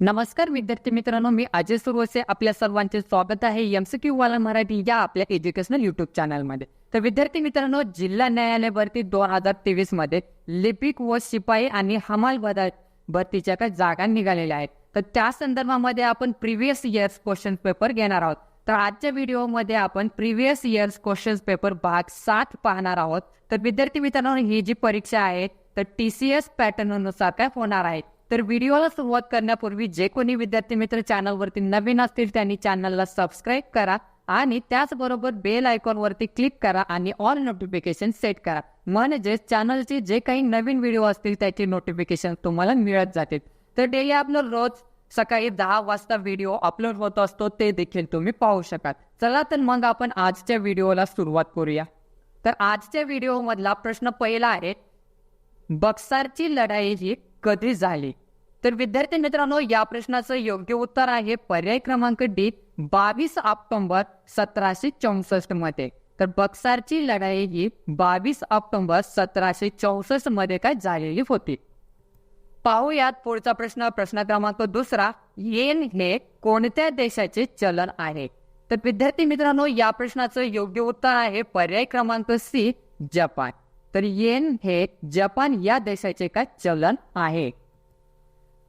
नमस्कार विद्यार्थी मित्रांनो मी अजय सुरवसे. आपल्या सर्वांचे स्वागत आहे एमसीक्यू वाला मराठी या आपल्या एज्युकेशनल युट्यूब चॅनलमध्ये तर विद्यार्थी मित्रांनो जिल्हा न्यायालय भरती दोन हजार तेवीसमध्ये लिपिक व शिपाई आणि हमाल भरतीच्या काही जागा निघालेल्या आहेत. तर त्या संदर्भामध्ये आपण प्रिव्हियस इयर्स क्वेश्चन पेपर घेणार आहोत. तर आजच्या व्हिडिओमध्ये आपण प्रिव्हियस इयर्स क्वेश्चन पेपर भाग सात पाहणार आहोत. तर विद्यार्थी मित्रांनो ही जी परीक्षा आहे तर टी सी एस पॅटर्ननुसार काय होणार आहेत तर व्हिडिओला सुरुवात करण्यापूर्वी जे कोणी विद्यार्थी मित्र चॅनलवरती नवीन असतील त्यांनी चॅनलला सबस्क्राईब करा आणि त्याचबरोबर बेल आयकॉनवरती क्लिक करा आणि ऑल नोटिफिकेशन सेट करा. म्हणजे चॅनलचे जे काही नवीन व्हिडिओ असतील त्याचे नोटिफिकेशन तुम्हाला मिळत जातील. तर डेली आपलं रोज सकाळी दहा वाजता व्हिडिओ अपलोड होत असतो ते देखील तुम्ही पाहू शकाल. चला तर मग आपण आजच्या व्हिडिओला सुरुवात करूया. तर आजच्या व्हिडिओ मधला प्रश्न पहिला आहे बक्सारची लढाई ही कधी झाली? तर विद्यार्थी मित्रांनो या प्रश्नाचं योग्य उत्तर आहे पर्याय क्रमांक डी बावीस ऑक्टोबर सतराशे चौसष्टमध्ये. तर बक्सारची लढाई ही बावीस ऑक्टोबर सतराशे चौसष्टमध्ये काय झालेली होती? पाहूयात पुढचा प्रश्न. प्रश्न क्रमांक दुसरा येन हे कोणत्या देशाचे चलन आहे? तर विद्यार्थी मित्रांनो या प्रश्नाचं योग्य उत्तर आहे पर्याय क्रमांक सी जपान. तर येन हे जपान या देशाचे काय चलन आहे?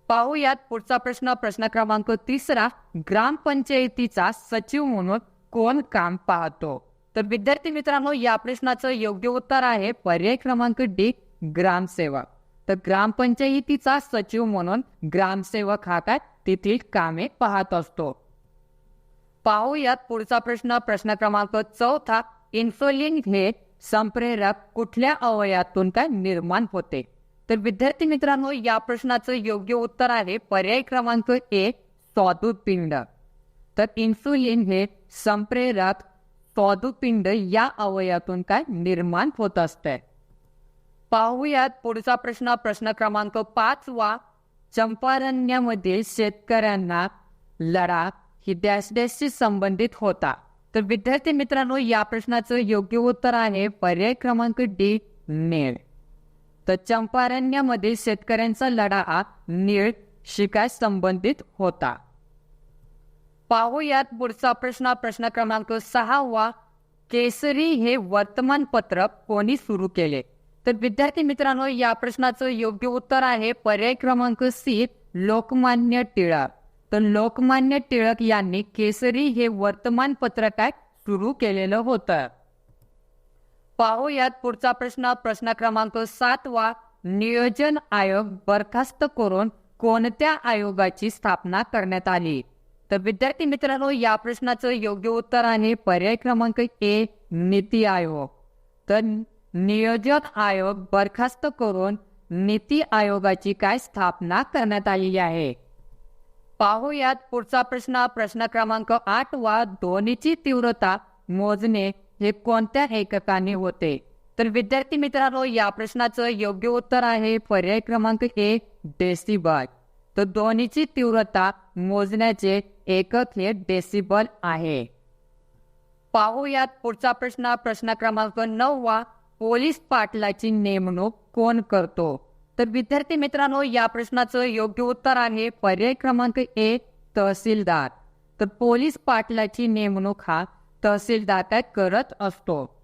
पाहूयात पुढचा प्रश्न. प्रश्न क्रमांक तिसरा ग्रामपंचायतीचा सचिव म्हणून कोण काम पाहतो? तर विद्यार्थी मित्रांनो या प्रश्नाचं योग्य उत्तर आहे पर्याय क्रमांक डी ग्रामसेवक. तर ग्रामपंचायतीचा सचिव म्हणून ग्रामसेवक हा काय? तेथील कामे पाहत असतो. पाहूयात पुढचा प्रश्न. प्रश्न क्रमांक चौथा इन्सुलिन हे संप्रेरक कुठल्या अवयातून काय निर्माण होते? तर विद्यार्थी मित्रांनो या प्रश्नाचं योग्य उत्तर आहे पर्याय क्रमांक एक स्वादुपिंड. तर इन्सुलिन हे संप्रेरक स्वादुपिंड या अवयातून काय निर्माण होत असते. पाहूयात पुढचा प्रश्न. प्रश्न क्रमांक पाच वा चंपारण्यामधील शेतकऱ्यांना लढा ही डॅश डॅशशी संबंधित होता. तर विद्यार्थी मित्रांनो या प्रश्नाचं योग्य उत्तर आहे पर्याय क्रमांक डी नेळ तर चंपारण्यामध्ये शेतकऱ्यांचा लढा हा नीळ शिकाय संबंधित होता. पाहूयात पुढचा प्रश्न. प्रश्न क्रमांक सहा वा केसरी हे वर्तमानपत्र कोणी सुरू केले? तर विद्यार्थी मित्रांनो या प्रश्नाचं योग्य उत्तर आहे पर्याय क्रमांक सी लोकमान्य टिळक. तर लोकमान्य टिळक यांनी केसरी हे वर्तमानपत्र काय सुरू केलेलं होतं? पाहूयात पुढचा प्रश्न. प्रश्न क्रमांक सात वा नियोजन आयोग बरखास्त करून कोणत्या आयोगाची स्थापना करण्यात आली? तर विद्यार्थी मित्रांनो या प्रश्नाचं योग्य उत्तर आहे पर्याय क्रमांक ए नीती आयोग. तर नियोजन आयोग बरखास्त करून नीती आयोगाची काय स्थापना करण्यात आलेली आहे? पाहूयात पुढचा प्रश्न. प्रश्न क्रमांक आठ वा ध्वनीची तीव्रता मोजणे हे कोणत्या एककाने होते? तर विद्यार्थी मित्रांनो या प्रश्नाचं योग्य उत्तर आहे पर्याय क्रमांक एक डेसिबल. तर ध्वनीची तीव्रता मोजण्याचे एकक हे डेसिबल आहे. पाहूयात पुढचा प्रश्न. प्रश्न क्रमांक नववा पोलीस पाटलाची नेमणूक कोण करतो? तर विद्यार्थी मित्रांनो या प्रश्नाचं योग्य उत्तर आहे पर्याय क्रमांक एक तहसीलदार. तर पोलीस पाटलाची नेमणूक हा तहसीलदार काय करत असतो.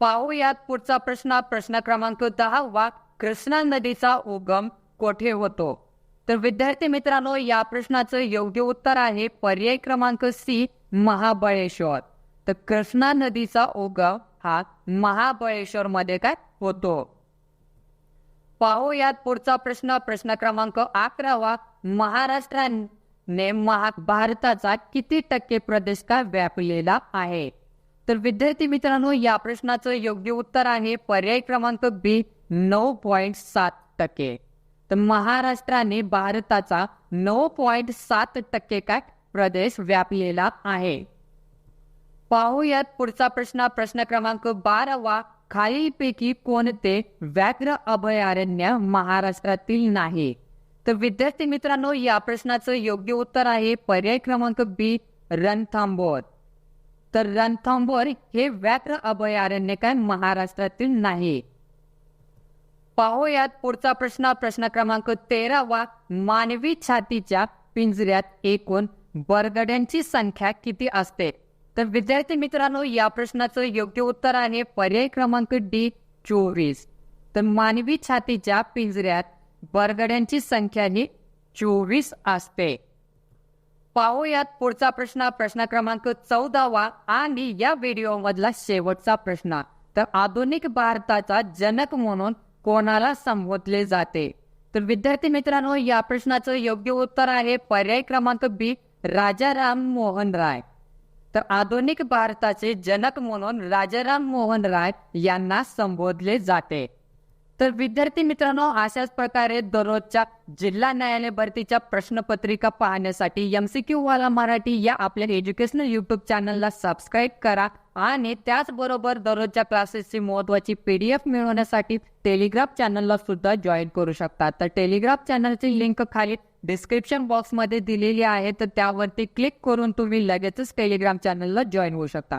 पाहूयात पुढचा प्रश्न. प्रश्न क्रमांक दहा वा कृष्णा नदीचा उगम कोठे होतो? तर विद्यार्थी मित्रांनो या प्रश्नाचं योग्य उत्तर आहे पर्याय क्रमांक सी महाबळेश्वर. तर कृष्णा नदीचा उगम हा महाबळेश्वर मध्ये काय होतो? पाहूयात पुढचा प्रश्न. प्रश्न क्रमांक अकरावा महाराष्ट्राने महा भारताचा किती टक्के प्रदेश का व्यापलेला आहे? तर विद्यार्थी मित्रांनो या प्रश्नाचं योग्य उत्तर आहे पर्याय क्रमांक बी नऊ पॉईंट सात टक्के. तर महाराष्ट्राने भारताचा नऊ पॉइंट सात टक्के काय प्रदेश व्यापलेला आहे? पाहूयात पुढचा प्रश्न. प्रश्न क्रमांक बारावा खालीलपैकी कोणते व्याघ्र अभयारण्य महाराष्ट्रातील नाही? तर विद्यार्थी मित्रांनो या प्रश्नाचं योग्य उत्तर आहे पर्याय क्रमांक बी रणथांबोर. तर रणथांबोर हे व्याघ्र अभयारण्य काय महाराष्ट्रातील नाही. पाहूयात पुढचा प्रश्न. प्रश्न क्रमांक तेरावा मानवी छातीच्या पिंजऱ्यात एकूण बरगड्यांची संख्या किती असते? तर विद्यार्थी मित्रांनो या प्रश्नाचं योग्य उत्तर आहे पर्याय क्रमांक डी चोवीस. तर मानवी छातीच्या पिंजऱ्यात बरगड्यांची संख्या ही चोवीस असते. पाहूयात पुढचा प्रश्न. प्रश्न क्रमांक चौदावा आणि या व्हिडिओ मधला शेवटचा प्रश्न. तर आधुनिक भारताचा जनक म्हणून कोणाला संबोधले जाते? तर विद्यार्थी मित्रांनो या प्रश्नाचं योग्य उत्तर आहे पर्याय क्रमांक बी राजाराम मोहन राय. तर आधुनिक भारताचे जनक म्हणून राजाराम मोहन राय यांना संबोधले जाते. तर विद्यार्थी मित्रांनो अशाच प्रकारे दररोजच्या जिल्हा न्यायालय भरतीच्या प्रश्नपत्रिका पाहण्यासाठी एमसीक्यू वाला मराठी या आपल्या एज्युकेशनल युट्यूब चॅनलला सबस्क्राईब करा आणि त्याचबरोबर दररोजच्या क्लासेसची महत्वाची पीडीएफ मिळवण्यासाठी टेलिग्राफ चॅनलला सुद्धा जॉईन करू शकता. तर टेलिग्राफ चॅनलची लिंक खाली डिस्क्रिप्शन बॉक्समध्ये दिलेली आहे. तर त्यावरती क्लिक करून तुम्ही लगेचच टेलिग्राम चॅनलला जॉईन होऊ शकता.